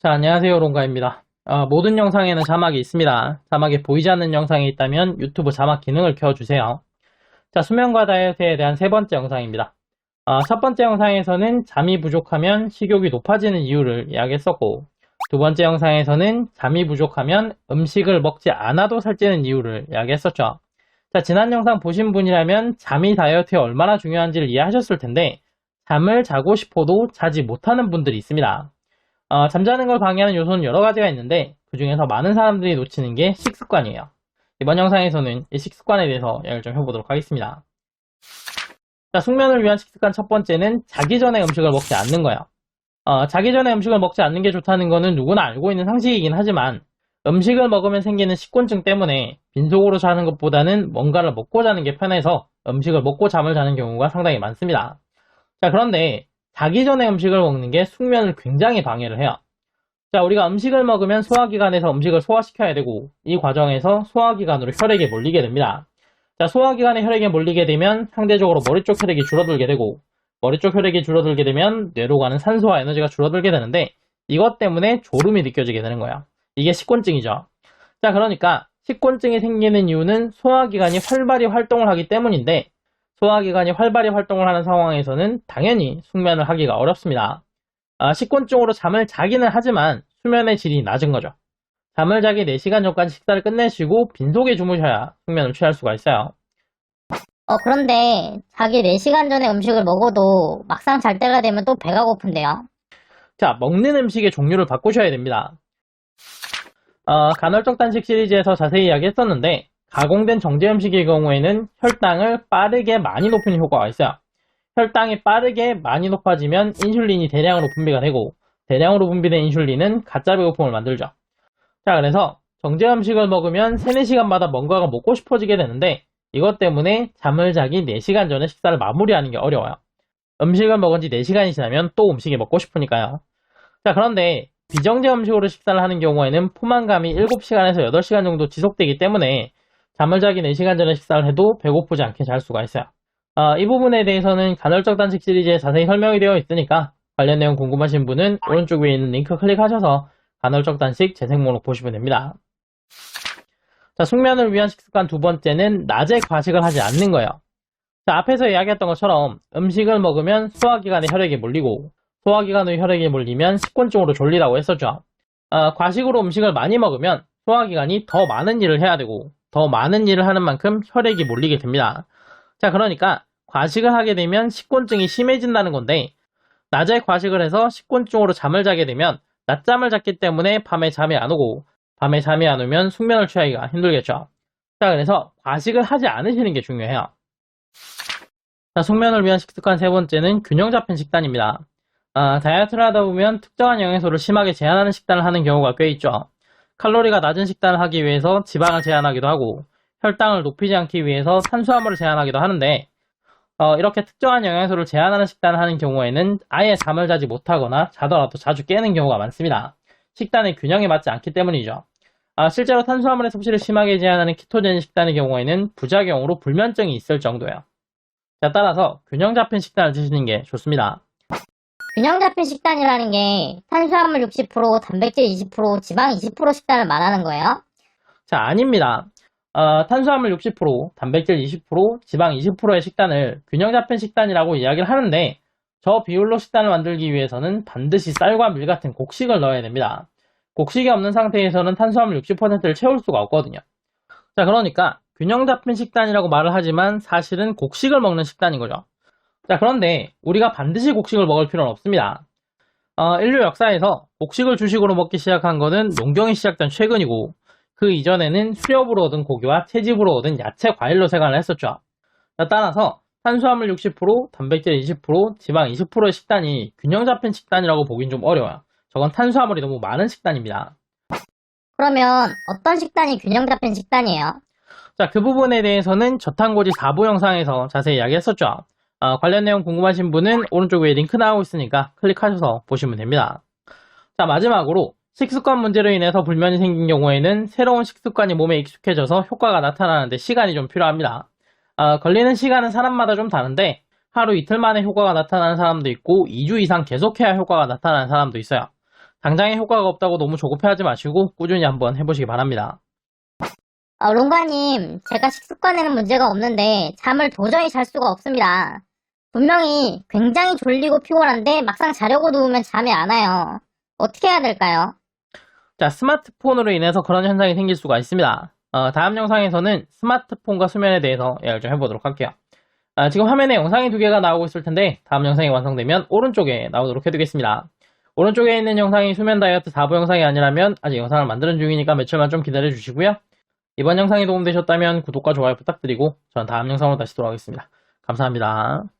자, 안녕하세요. 롱가입니다. 어, 모든 영상에는 자막이 있습니다. 자막이 보이지 않는 영상이 있다면 유튜브 자막 기능을 켜주세요. 자, 수면과 다이어트에 대한 세 번째 영상입니다. 어, 첫 번째 영상에서는 잠이 부족하면 식욕이 높아지는 이유를 이야기했었고, 두 번째 영상에서는 잠이 부족하면 음식을 먹지 않아도 살찌는 이유를 이야기했었죠. 자, 지난 영상 보신 분이라면 잠이 다이어트에 얼마나 중요한지를 이해하셨을 텐데, 잠을 자고 싶어도 자지 못하는 분들이 있습니다. 어, 잠자는 걸 방해하는 요소는 여러 가지가 있는데 그 중에서 많은 사람들이 놓치는 게 식습관이에요. 이번 영상에서는 이 식습관에 대해서 이야기를 좀 해보도록 하겠습니다. 자, 숙면을 위한 식습관 첫 번째는 자기 전에 음식을 먹지 않는 거예요. 어, 자기 전에 음식을 먹지 않는 게 좋다는 거는 누구나 알고 있는 상식이긴 하지만 음식을 먹으면 생기는 식곤증 때문에 빈속으로 자는 것보다는 뭔가를 먹고 자는 게 편해서 음식을 먹고 잠을 자는 경우가 상당히 많습니다. 자, 그런데 자기 전에 음식을 먹는 게 숙면을 굉장히 방해를 해요. 자, 우리가 음식을 먹으면 소화기관에서 음식을 소화시켜야 되고, 이 과정에서 소화기관으로 혈액이 몰리게 됩니다. 자, 소화기관에 혈액이 몰리게 되면 상대적으로 머리 쪽 혈액이 줄어들게 되고, 머리 쪽 혈액이 줄어들게 되면 뇌로 가는 산소와 에너지가 줄어들게 되는데, 이것 때문에 졸음이 느껴지게 되는 거예요. 이게 식곤증이죠. 자, 그러니까 식곤증이 생기는 이유는 소화기관이 활발히 활동을 하기 때문인데, 소화기관이 활발히 활동을 하는 상황에서는 당연히 숙면을 하기가 어렵습니다. 아, 식곤증으로 잠을 자기는 하지만 수면의 질이 낮은 거죠. 잠을 자기 4시간 전까지 식사를 끝내시고 빈속에 주무셔야 숙면을 취할 수가 있어요. 어, 그런데 자기 4시간 전에 음식을 먹어도 막상 잘 때가 되면 또 배가 고픈데요. 자, 먹는 음식의 종류를 바꾸셔야 됩니다. 어, 간헐적 단식 시리즈에서 자세히 이야기했었는데 가공된 정제 음식의 경우에는 혈당을 빠르게 많이 높이는 효과가 있어요. 혈당이 빠르게 많이 높아지면 인슐린이 대량으로 분비가 되고 대량으로 분비된 인슐린은 가짜 배고픔을 만들죠. 자, 그래서 정제 음식을 먹으면 3, 4시간마다 뭔가가 먹고 싶어지게 되는데 이것 때문에 잠을 자기 4시간 전에 식사를 마무리하는 게 어려워요. 음식을 먹은 지 4시간이 지나면 또 음식이 먹고 싶으니까요. 자, 그런데 비정제 음식으로 식사를 하는 경우에는 포만감이 7시간에서 8시간 정도 지속되기 때문에 잠을 자기 4시간 전에 식사를 해도 배고프지 않게 잘 수가 있어요. 어, 이 부분에 대해서는 간헐적 단식 시리즈에 자세히 설명이 되어 있으니까 관련 내용 궁금하신 분은 오른쪽 위에 있는 링크 클릭하셔서 간헐적 단식 재생 목록 보시면 됩니다. 자, 숙면을 위한 식습관 두 번째는 낮에 과식을 하지 않는 거예요. 자, 앞에서 이야기했던 것처럼 음식을 먹으면 소화기관에 혈액이 몰리고 소화기관에 혈액이 몰리면 식곤증으로 졸리다고 했었죠. 어, 과식으로 음식을 많이 먹으면 소화기관이 더 많은 일을 해야 되고 더 많은 일을 하는 만큼 혈액이 몰리게 됩니다. 자, 그러니까 과식을 하게 되면 식곤증이 심해진다는 건데 낮에 과식을 해서 식곤증으로 잠을 자게 되면 낮잠을 잤기 때문에 밤에 잠이 안 오고 밤에 잠이 안 오면 숙면을 취하기가 힘들겠죠. 자, 그래서 과식을 하지 않으시는 게 중요해요. 자, 숙면을 위한 식습관 세 번째는 균형 잡힌 식단입니다. 아, 다이어트를 하다 보면 특정한 영양소를 심하게 제한하는 식단을 하는 경우가 꽤 있죠. 칼로리가 낮은 식단을 하기 위해서 지방을 제한하기도 하고 혈당을 높이지 않기 위해서 탄수화물을 제한하기도 하는데 어, 이렇게 특정한 영양소를 제한하는 식단을 하는 경우에는 아예 잠을 자지 못하거나 자더라도 자주 깨는 경우가 많습니다. 식단의 균형에 맞지 않기 때문이죠. 아, 실제로 탄수화물의 섭취를 심하게 제한하는 키토제닉 식단의 경우에는 부작용으로 불면증이 있을 정도예요. 자, 따라서 균형 잡힌 식단을 드시는 게 좋습니다. 균형 잡힌 식단이라는 게 탄수화물 60%, 단백질 20%, 지방 20% 식단을 말하는 거예요. 자, 아닙니다. 어, 탄수화물 60%, 단백질 20%, 지방 20%의 식단을 균형 잡힌 식단이라고 이야기를 하는데 저 비율로 식단을 만들기 위해서는 반드시 쌀과 밀 같은 곡식을 넣어야 됩니다. 곡식이 없는 상태에서는 탄수화물 60%를 채울 수가 없거든요. 자, 그러니까 균형 잡힌 식단이라고 말을 하지만 사실은 곡식을 먹는 식단인 거죠. 자, 그런데 우리가 반드시 곡식을 먹을 필요는 없습니다. 어, 인류 역사에서 곡식을 주식으로 먹기 시작한 것은 농경이 시작된 최근이고 그 이전에는 수렵으로 얻은 고기와 채집으로 얻은 야채, 과일로 생활을 했었죠. 따라서 탄수화물 60%, 단백질 20%, 지방 20%의 식단이 균형 잡힌 식단이라고 보긴 좀 어려워요. 저건 탄수화물이 너무 많은 식단입니다. 그러면 어떤 식단이 균형 잡힌 식단이에요? 자, 그 부분에 대해서는 저탄고지 4부 영상에서 자세히 이야기했었죠. 어, 관련 내용 궁금하신 분은 오른쪽 위에 링크 나오고 있으니까 클릭하셔서 보시면 됩니다. 자, 마지막으로 식습관 문제로 인해서 불면이 생긴 경우에는 새로운 식습관이 몸에 익숙해져서 효과가 나타나는데 시간이 좀 필요합니다. 어, 걸리는 시간은 사람마다 좀 다른데 하루 이틀 만에 효과가 나타나는 사람도 있고 2주 이상 계속해야 효과가 나타나는 사람도 있어요. 당장에 효과가 없다고 너무 조급해하지 마시고 꾸준히 한번 해보시기 바랍니다. 어, 롱가님, 제가 식습관에는 문제가 없는데 잠을 도저히 잘 수가 없습니다. 분명히 굉장히 졸리고 피곤한데 막상 자려고 누우면 잠이 안 와요. 어떻게 해야 될까요? 자, 스마트폰으로 인해서 그런 현상이 생길 수가 있습니다. 어, 다음 영상에서는 스마트폰과 수면에 대해서 이야기를 좀 해보도록 할게요. 아, 지금 화면에 영상이 두 개가 나오고 있을 텐데 다음 영상이 완성되면 오른쪽에 나오도록 해두겠습니다. 오른쪽에 있는 영상이 수면 다이어트 4부 영상이 아니라면 아직 영상을 만드는 중이니까 며칠만 좀 기다려 주시고요. 이번 영상이 도움되셨다면 구독과 좋아요 부탁드리고 전 다음 영상으로 다시 돌아오겠습니다. 감사합니다.